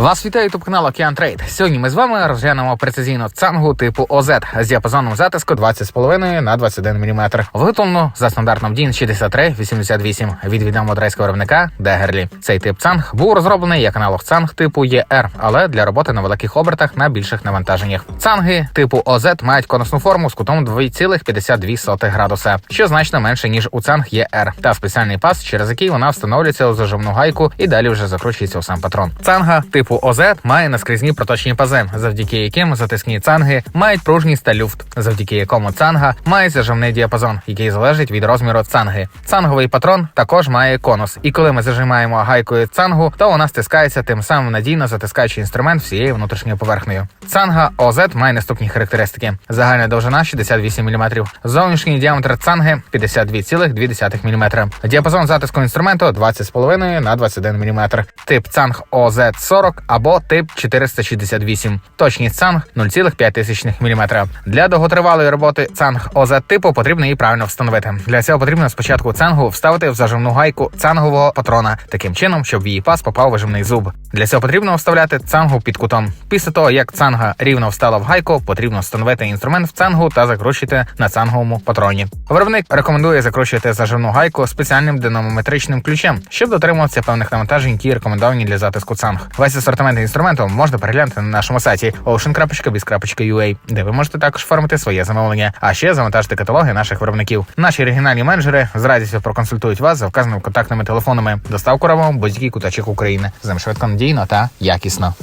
Вас вітає ютуб канал Океан Трейд. Сьогодні ми з вами розглянемо прецизійну цангу типу ОЗ з діапазоном затиску 20,5 на 21 мм. Виготовлено за стандартом DIN 6388 від відомого дрейського виробника Дегерлі. Цей тип цанг був розроблений як аналог цанг типу ЄР, але для роботи на великих обертах на більших навантаженнях. Цанги типу ОЗ мають конусну форму з кутом 2,52 градуса, що значно менше ніж у цанг ЄР, та спеціальний пас, через який вона встановлюється у зажимну гайку і далі вже закручується у сам патрон. Цанга типу ОЗ має наскрізні проточні пази, завдяки яким затискні цанги мають пружність та люфт, завдяки якому цанга має зажимний діапазон, який залежить від розміру цанги. Цанговий патрон також має конус, і коли ми зажимаємо гайкою цангу, то вона стискається, тим самим надійно затискаючи інструмент всією внутрішньою поверхнею. Цанга ОЗ має наступні характеристики: загальна довжина 68 мм, зовнішній діаметр цанги 52,2 мм, діапазон затиску інструменту 20,5 на 21 мм, тип цанг ОЗ 40 або тип 468, точність цанг 0,5 мм. Для довготривалої роботи цанг ОЗ типу потрібно її правильно встановити. Для цього потрібно спочатку цангу вставити в зажимну гайку цангового патрона, таким чином, щоб в її пас попав вижимний зуб. Для цього потрібно вставляти цангу під кутом. Після того, як цанга рівно встала в гайку, потрібно встановити інструмент в цангу та закручити на цанговому патроні. Виробник рекомендує закручувати зажимну гайку спеціальним динамометричним ключем, щоб дотримуватися певних навантажень, які рекомендовані для затиску цанг. Весь асортимент інструменту можна переглянути на нашому сайті ocean.biz.ua, де ви можете також оформити своє замовлення, а ще завантажити каталоги наших виробників. Наші регіональні менеджери з радістю проконсультують вас за вказаними контактними телефонами. Доставку робимо будь-який куточок України. З швидко надійно та якісно.